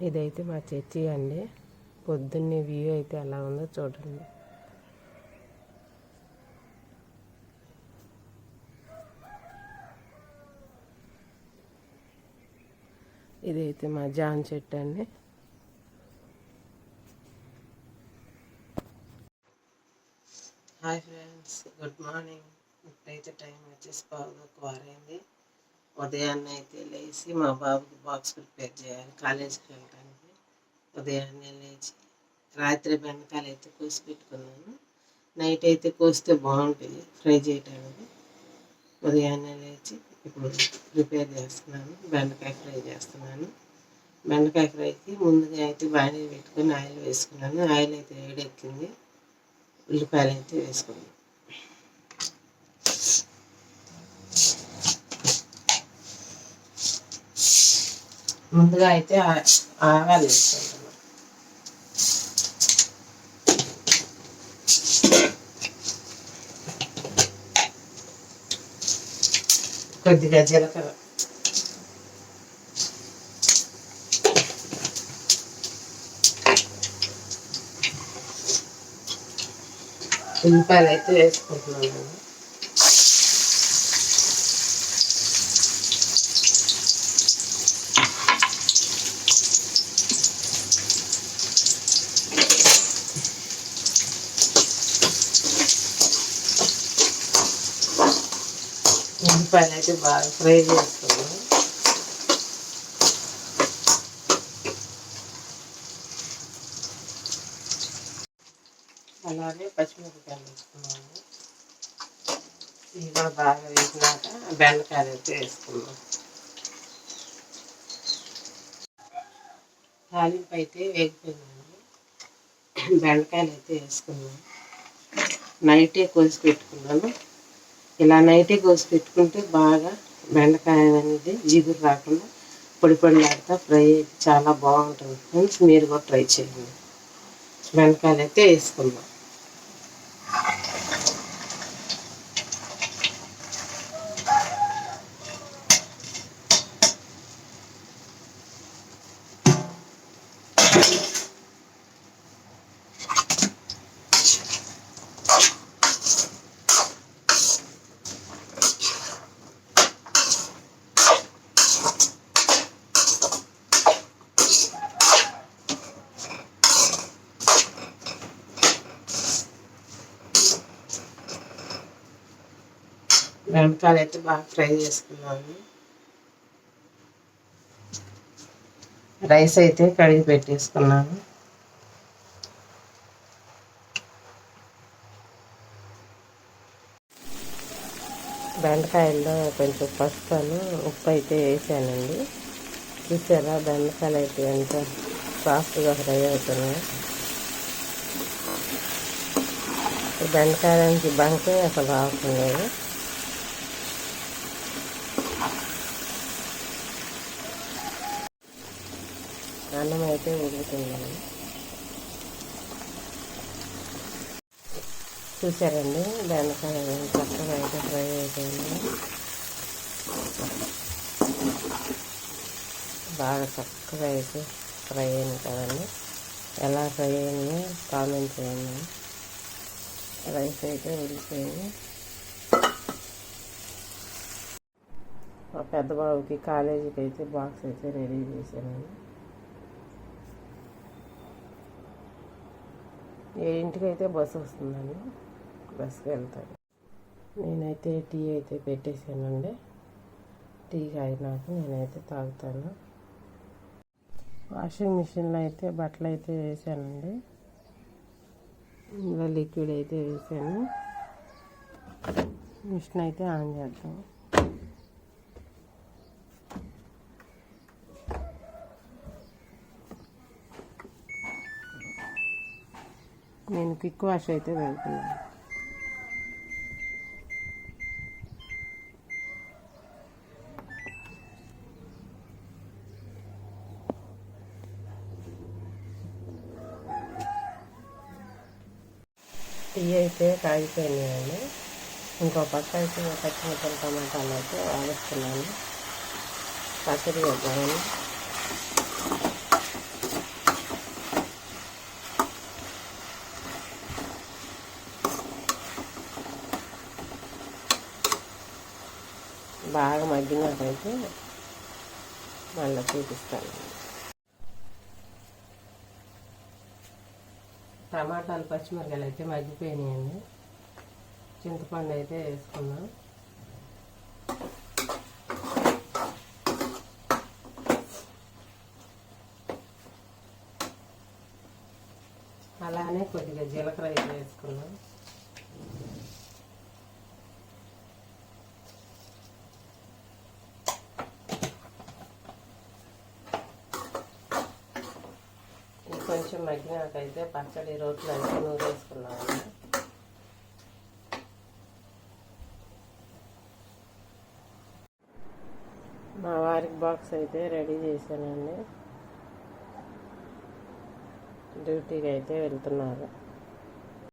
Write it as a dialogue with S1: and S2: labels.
S1: ఇదైతే మా చర్చి అండి. పొద్దున్నే వ్యూ అయితే ఎలా ఉందో చూడండి. ఇదైతే మా జాన్ చెట్టు అండి. Hi friends good morning. ఇప్పుడైతే టైం వచ్చేసి బాగా వారైంది. ఉదయాన్నే అయితే లేచి మా బాబుకి బాక్స్ ప్రిపేర్ చేయాలి కాలేజీకి వెళ్ళడానికి. ఉదయాన్నే లేచి రాత్రి బెండకాయలు అయితే కోసి పెట్టుకున్నాను. నైట్ అయితే కోస్తే బాగుంటుంది ఫ్రై చేయడానికి ఉదయాన్నే లేచి ఇప్పుడు ప్రిపేర్ చేస్తున్నాను బెండకాయ ఫ్రై చేస్తున్నాను. బెండకాయ ఫ్రైకి ముందుగా అయితే బాడీ పెట్టుకొని ఆయిల్ వేసుకున్నాను. ఆయిల్ అయితే వేడెక్కింది ఉల్లిపాయలు అయితే వేసుకున్నాను. ముందుగా అయితే ఆవాలు వేసుకుంటాం కొద్దిగా జీలకర్ర. ఉల్లిపాయలు అయితే వేసుకుంటున్నాను ఉల్లిపాయలు అయితే బాగా ఫ్రై చేసుకున్నాను అలాగే పచ్చిమిరపకాయలు వేసుకున్నాము ఇవి కూడా బాగా వేసినాక బెండకాయలు అయితే వేసుకున్నాం తాలింపు అయితే వేగిపోయిందండి. బెండకాయలు అయితే వేసుకున్నాను. నైటే కోసి పెట్టుకున్నాను. ఇలా నైటే కోసి పెట్టుకుంటే బాగా బెండకాయ అనేది జిగురు రాకుండా పొడి పొడిలాడుతా ఫ్రై చాలా బాగుంటుంది. ఫ్రెండ్స్ మీరు కూడా ట్రై చేయండి. బెండకాయలు అయితే వేసుకుందాం. బెండకాయలు అయితే బాగా ఫ్రై చేసుకున్నాను. రైస్ అయితే కడిగి పెట్టేసుకున్నాను. బెండకాయల్లో కొంచెం పసుపును ఉప్పు అయితే వేసానండి. చూసారా బెండకాయలు అయితే ఎంత సాఫ్ట్గా ఫ్రై అవుతున్నాయి. బెండకాయలకి బెండకాయ నుంచి బంకే అసలు రావట్లేదు. అన్నం అయితే ఉడుకుతుందండి చూసారండి? బెండకాయ చక్కగా అయితే ఫ్రై అయిపోయింది. బాగా చక్కగా అయితే ఫ్రై అయింది కదండి. ఎలా ఫ్రై అయింది కామెంట్ చేయండి. రైస్ అయితే ఉడికిపోయింది. మా పెద్ద బాబుకి కాలేజీకి అయితే బాక్స్ అయితే రెడీ చేశానండి. ఏడింటికి అయితే బస్సు వస్తుందండి బస్సుకి వెళ్తాడు నేనైతే టీ అయితే పెట్టేసానండి టీ అయినాక నేనైతే తాగుతాను. వాషింగ్ మిషన్లో అయితే బట్టలు అయితే వేసానండి ఇందులో లిక్విడ్ అయితే వేసాను మిషన్ అయితే ఆన్ చేద్దాం. నేను క్విక్ వాష్ అయితే వెళ్తున్నాను టీ అయితే కాగిపోయినాయండి. ఇంకో పక్క అయితే పచ్చిమిరపకాయలు టమాటాలు అయితే వాడుస్తున్నాను పచ్చడి వేద్దామని బాగా మగ్గినాకైతే మళ్ళీ చూపిస్తాను. టమాటాలు పచ్చిమిరకాయలు అయితే మగ్గిపోయినాయండి. చింతపండు అయితే వేసుకున్నాం. అలానే కొద్దిగా జీలకర్ర అయితే వేసుకున్నాం. కొంచెం మగ్గినాకైతే పచ్చడి రోట్లు అయితే నూరేసుకున్నాము మా వారికి బాక్స్ అయితే రెడీ చేశానండి. డ్యూటీకి అయితే వెళ్తున్నారు.